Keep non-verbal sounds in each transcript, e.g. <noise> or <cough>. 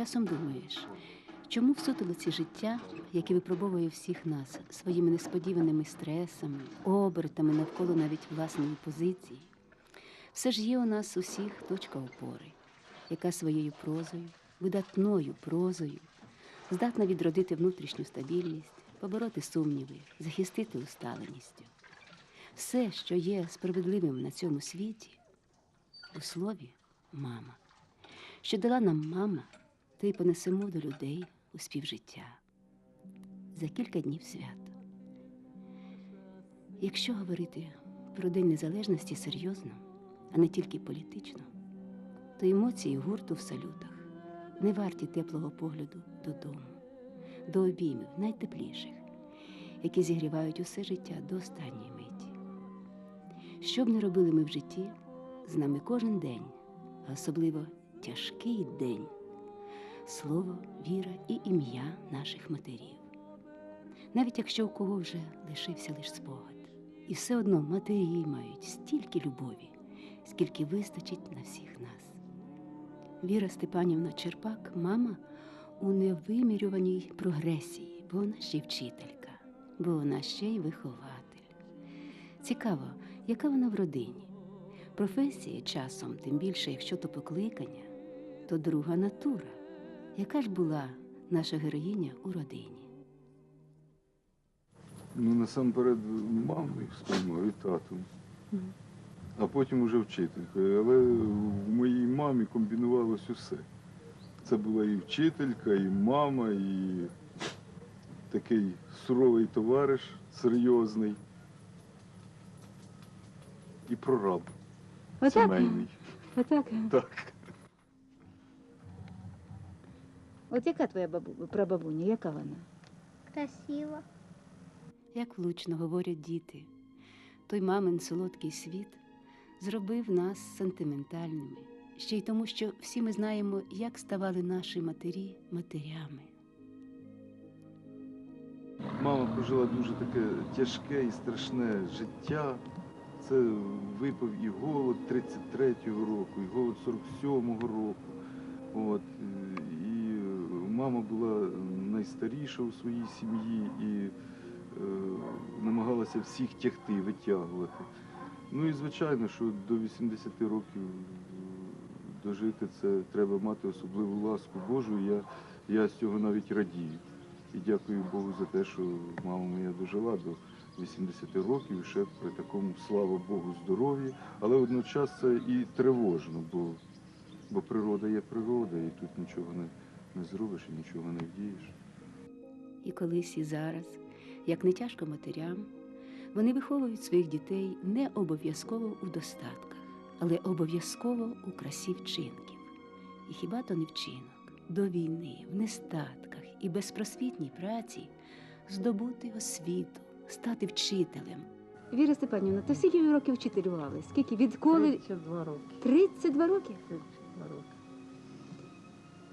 часом думаєш, чому в сутолоці життя, яке випробовує всіх нас своїми несподіваними стресами, обертами навколо навіть власної позиції, все ж є у нас усіх точка опори, яка своєю прозою, видатною прозою, здатна відродити внутрішню стабільність, побороти сумніви, захистити усталеністю. Все, що є справедливим на цьому світі, у слові мама. Що дала нам мама, то й понесемо до людей у співжиття. За кілька днів свято. Якщо говорити про День Незалежності серйозно, а не тільки політично, то емоції гурту в салютах не варті теплого погляду додому, до обіймів найтепліших, які зігрівають усе життя до останньої миті. Що б не робили ми в житті, з нами кожен день, особливо тяжкий день, слово, віра і ім'я наших матерів. Навіть якщо у кого вже лишився лише спогад, і все одно матері мають стільки любові, скільки вистачить на всіх нас. Віра Степанівна Черпак, мама у невимірюваній прогресії, бо вона ще й вчителька, бо вона ще й вихователь. Цікаво, яка вона в родині. Професія часом, тим більше, якщо то покликання, то друга натура. Яка ж була наша героїня у родині? Ну, насамперед, мамою сприймав і татом, а потім уже вчителькою. Але в моїй мамі комбінувалось усе. Це була і вчителька, і мама, і такий суровий товариш, серйозний, і прораб сімейний. Отак. Так. От яка твоя бабу... прабабуня, яка вона? Красиво. Як влучно говорять діти, той мамин солодкий світ зробив нас сентиментальними, ще й тому, що всі ми знаємо, як ставали наші матері матерями. Мама прожила дуже таке тяжке і страшне життя. Це випав і голод 33-го року, і голод 47-го року. От. Мама була найстаріша у своїй сім'ї і е, намагалася всіх тягти, витягувати. Ну і звичайно, що до 80 років дожити це треба мати особливу ласку Божу. Я, я з цього навіть радію. І дякую Богу за те, що мама моя дожила до 80 років, ще при такому, слава Богу, здоров'ї. Але водночас це і тривожно, бо, бо природа є природа, і тут нічого не, не зробиш і нічого не вдієш. І колись і зараз, як не тяжко матерям, вони виховують своїх дітей не обов'язково у достатках, але обов'язково у красі вчинків. І хіба то не вчинок до війни, в нестатках і безпросвітній праці здобути освіту, стати вчителем. Віра Степанівна, то скільки ви років вчителювали? Скільки? Відколи? 32 роки. 32 роки? 32 роки.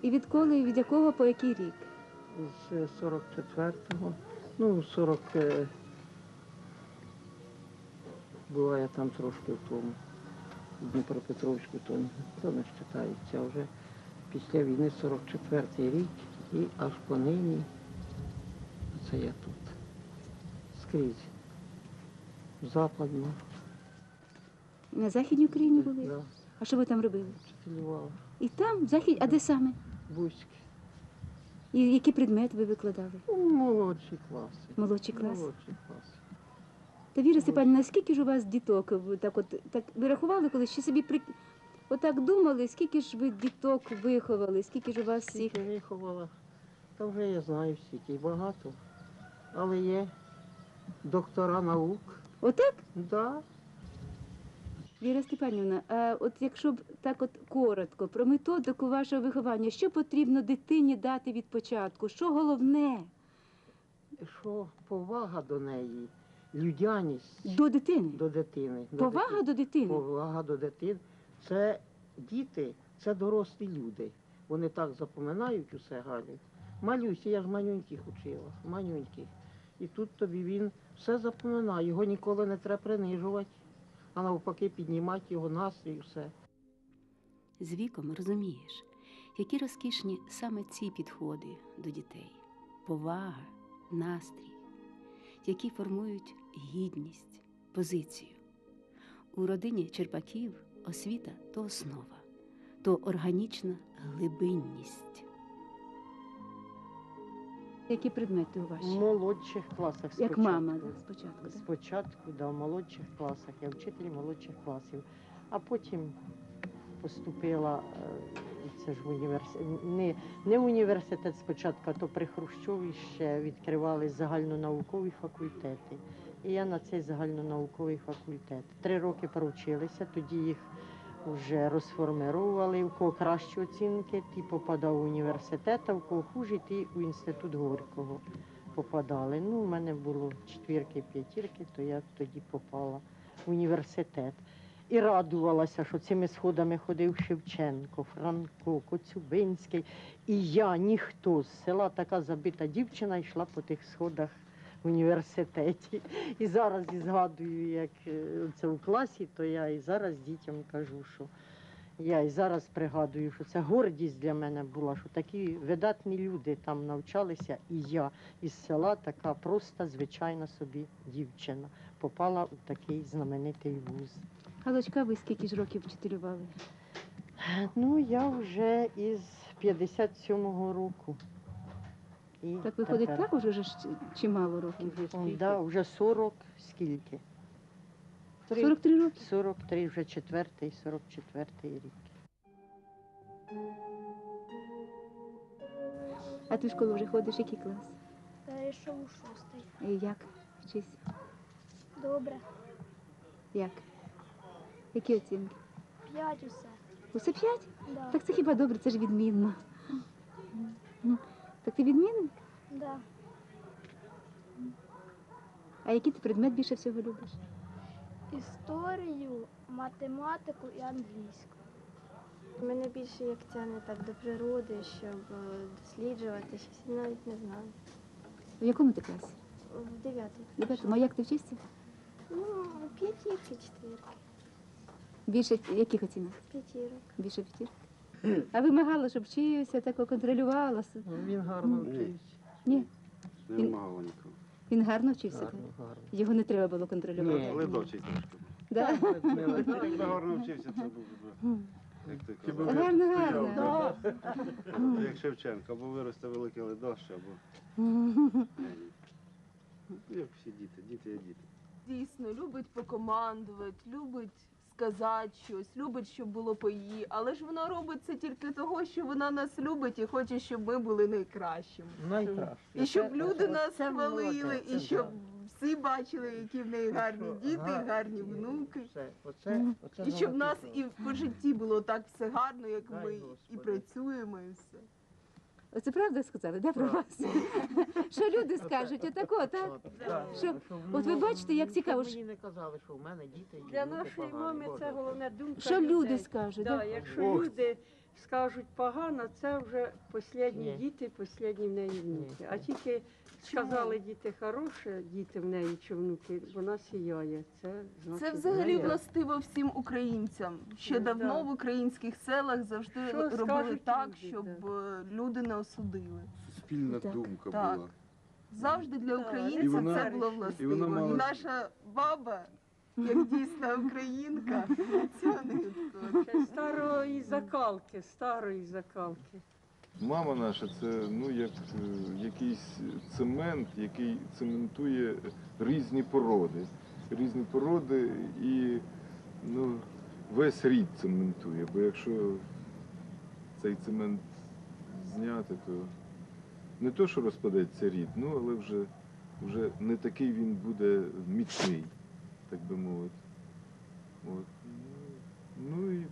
І відколи, від якого по який рік? З 44-го, ну, 40... е, Була я там трошки в тому, в Дніпропетровську, то, то не вважається. Вже після війни 44-й рік і аж по нині це я тут. Скрізь. В Западно. На Західній Україні були? Да, А що ви там робили? вчителював. І там, в Захід, а де саме? Бузьки. І які предмети ви викладали? Ну, молодші класи. Молодші класи. Молодші класи. Та Віра Степанівна, скільки ж у вас діток? Ви так от так ви рахували, коли ще собі при отак думали, скільки ж ви діток виховали, скільки ж у вас всіх? Скільки виховала, та вже я знаю скільки, і багато. Але є доктора наук. Отак? Да. Віра Степанівна, а от якщо б так от коротко про методику вашого виховання, що потрібно дитині дати від початку? Що головне Що повага до неї, людяність до дитини? до дитини. до Повага до дитини. Повага до дитини. Це діти, це дорослі люди. Вони так запоминають усе Галю. Малюся, я ж манюньких учила, манюньких. І тут тобі він все запоминає, його ніколи не треба принижувати, а навпаки піднімати його настрій, все. З віком розумієш, Які розкішні саме ці підходи до дітей, повага, настрій, які формують гідність, позицію. У родині Черпаків освіта то основа, то органічна глибинність. Які предмети у ваші? В молодших класах Як спочатку. мама спочатку. да? Спочатку, да, в молодших класах. Я вчитель молодших класів. А потім поступила е, це ж в університет. Не, не університет спочатку, а то при Хрущові ще відкривали загальнонаукові факультети. І я на цей загальнонауковий факультет. Три роки провчилися, тоді їх вже розформировували, у кого кращі оцінки, ті попадав в університет, а в кого хуже, ті у інститут Горького попадали. Ну, у мене було четвірки, п'ятірки, то я тоді попала в університет. І радувалася, що цими сходами ходив Шевченко, Франко, Коцюбинський. І я, ніхто з села, така забита дівчина, йшла по тих сходах в університеті. І зараз і згадую, як е, це в класі, то я і зараз дітям кажу, що я і зараз пригадую, що це гордість для мене була, що такі видатні люди там навчалися, і я із села така просто звичайна собі дівчина попала у такий знаменитий вуз. Галочка, ви скільки ж років вчителювали? Ну, я вже із 57-го року. І Так виходить, тепер- так уже ж чимало років. М, Да, вже 40 скільки? 43 роки. 43, вже четвертий, 44 рік. А ти в школу вже ходиш, який клас? Перейшов у шостий. І як? Вчись? Добре. Як? Які оцінки? П'ять усе. Усе п'ять? Да. Так це хіба добре, це ж відмінно. Ну, Так ти відмінник? Да. А який ти предмет більше всього любиш? Історію, математику і англійську. Мене більше як тягне так до природи, щоб е, досліджувати щось, я навіть не знаю. В якому ти класі? В дев'ятий. Дев'ятому. А як ти вчишся? Ну, п'ятірки, четвірки, Більше яких оцінок? п'ятірок. Більше п'ятірок? А вимагала, щоб вчився, так контролювалася. Ну, Він гарно вчився. Ні, Не Він- вимагав нікого. він гарно вчився. Гарно, гарно. Його не треба було контролювати. Ні. Ледовчий трошки. Да? Якби гарно вчився, це був би, як ти казав. Гарно, гарно. Як Шевченко, або виросте великий ледощ, або як всі діти, діти є діти. Дійсно, любить покомандувати, любить сказати щось, любить, щоб було по її. Але ж вона робить це тільки того, що вона нас любить і хоче, щоб ми були найкращими. Найкраще. І щоб люди нас хвалили, і щоб всі бачили, які в неї гарні діти, га- гарні внуки. Оце, І щоб нас і по житті було так все гарно, як ми і працюємо, і все. Оце правда сказали, да, про вас? <laughs> Що люди скажуть, отако, так? От, Що- от ви бачите, як цікаво, Мені не казали, що в мене діти. і Для внуки нашої погані, мами Боже. це головна думка. Що люди скажуть, Да, да? якщо Ох. люди скажуть погано, це вже останні Ні. діти, останні в неї внуки. А тільки сказали діти хороше, діти в неї чи внуки, вона сіяє. Це, значить, Це взагалі знає. властиво всім українцям. Ще Ну, давно да. в українських селах завжди Що робили скажуть так, люди, щоб да. е, люди не осудили. Суспільна Так. думка Так. була. Завжди для Так, українців вона- це було і властиво. вона мала- І наша баба, як дійсна українка, <laughs> цього не. Ще старої закалки, старої закалки. Мама наша це ну як е, якийсь цемент, який цементує різні породи. Різні породи і ну, весь рід цементує. Бо якщо цей цемент зняти, то не то, що розпадеться рід, ну але вже, вже не такий він буде міцний, так би мовити. От. Ну, Ну і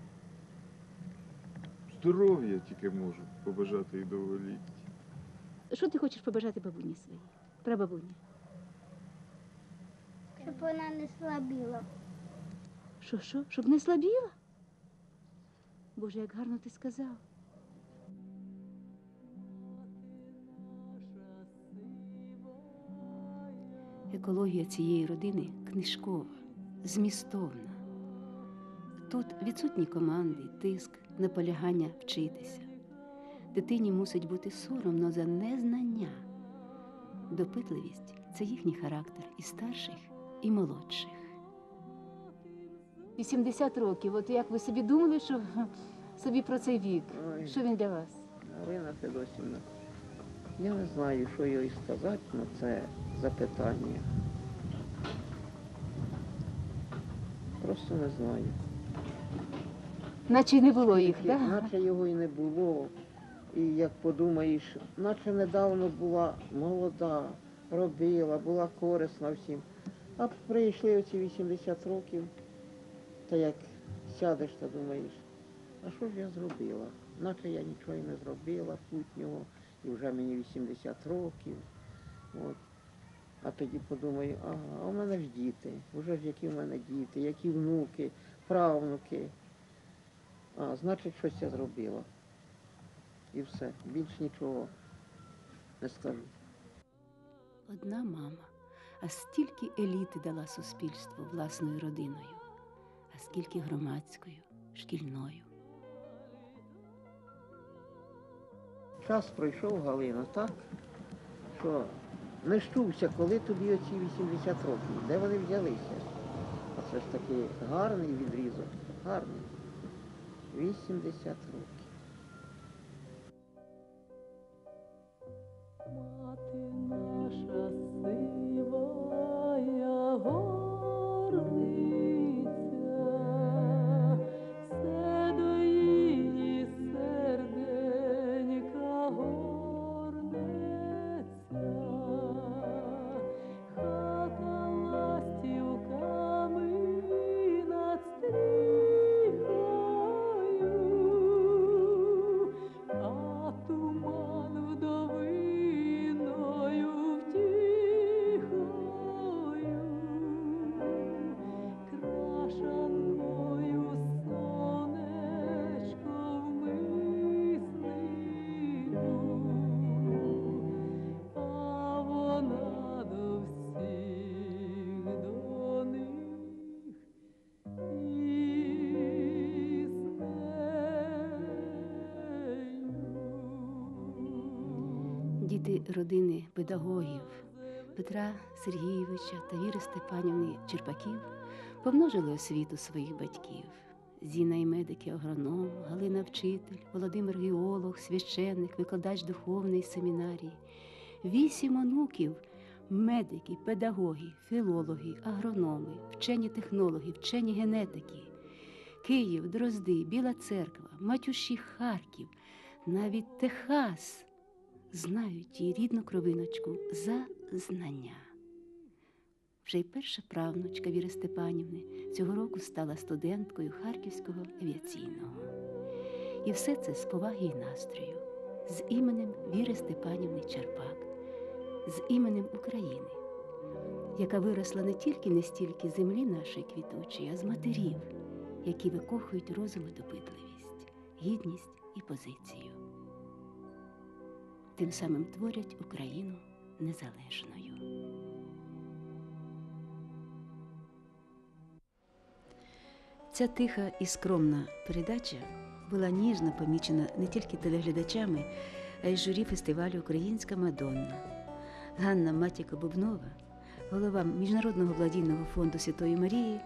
здоров'я тільки можу побажати і довголіття. Що ти хочеш побажати бабуні своїй? Прабабуні? Щоб вона не слабіла. Що, що? Щоб не слабіла? Боже, як гарно ти сказав. Екологія цієї родини книжкова, змістовна. Тут відсутні команди, тиск, наполягання вчитися. Дитині мусить бути соромно за незнання. Допитливість це їхній характер і старших, і молодших. 80 років. От як ви собі думали, що собі про цей вік? Ой. Що він для вас? Галина Федосівна, я не знаю, що їй сказати на це запитання. Просто не знаю. Наче й не було їх, так? Наче його і не було. І як подумаєш, наче недавно була молода, робила, була корисна всім. А прийшли оці 80 років, та як сядеш та думаєш, а що ж я зробила? Наче я нічого і не зробила путнього, і вже мені 80 років. От. А тоді подумаю, ага, а у мене ж діти, вже ж які в мене діти, які внуки, правнуки. А, значить, щось я зробила. І все. Більш нічого не скажу. Одна мама, а стільки еліти дала суспільству власною родиною, а скільки громадською, шкільною. Час пройшов Галина, так? Що не щувся, коли тобі оці 80 років, де вони взялися? А це ж таки гарний відрізок, гарний. 80 років. Родини педагогів Петра Сергійовича та Віри Степанівни Черпаків помножили освіту своїх батьків. Зіна і медики, агроном, Галина вчитель, Володимир геолог, священник, викладач духовної семінарії. Вісім онуків медики, педагоги, філологи, агрономи, вчені технологи, вчені генетики. Київ, Дрозди, Біла Церква, Матюші, Харків, навіть Техас знають її рідну кровиночку за знання. Вже й перша правнучка Віри Степанівни цього року стала студенткою Харківського авіаційного. І все це з поваги і настрою, з іменем Віри Степанівни Черпак, з іменем України, яка виросла не тільки не стільки землі нашої квітучої, а з матерів, які викохують розум і допитливість, гідність і позицію. Тим самим творять Україну незалежною. Ця тиха і скромна передача була ніжно помічена не тільки телеглядачами, а й журі фестивалю Українська Мадонна. Ганна Матіка Бубнова, голова Міжнародного благодійного фонду Святої Марії,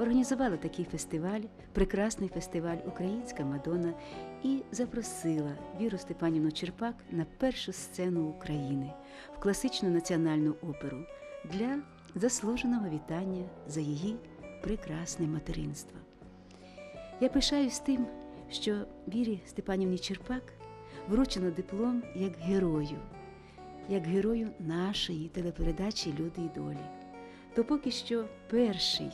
організувала такий фестиваль, прекрасний фестиваль Українська Мадонна і запросила Віру Степанівну Черпак на першу сцену України в класичну національну оперу для заслуженого вітання за її прекрасне материнство. Я пишаюсь тим, що Вірі Степанівні Черпак вручено диплом як герою, як герою нашої телепередачі Люди і долі. То поки що перший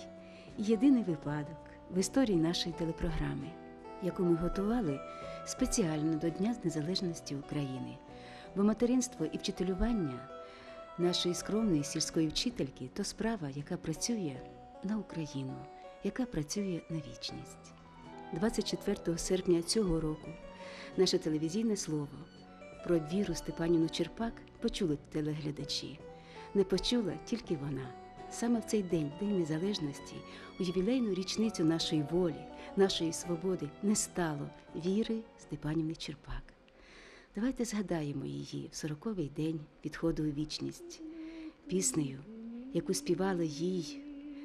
єдиний випадок в історії нашої телепрограми, яку ми готували спеціально до Дня Незалежності України. Бо материнство і вчителювання нашої скромної сільської вчительки то справа, яка працює на Україну, яка працює на вічність. 24 серпня цього року наше телевізійне слово про Віру Степанівну Черпак почули телеглядачі. Не почула тільки вона. Саме в цей день, День Незалежності, у ювілейну річницю нашої волі, нашої свободи, не стало Віри Степанівни Черпак. Давайте згадаємо її в сороковий день відходу у вічність піснею, яку співала їй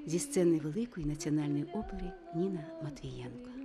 зі сцени Великої національної опери Ніна Матвієнко.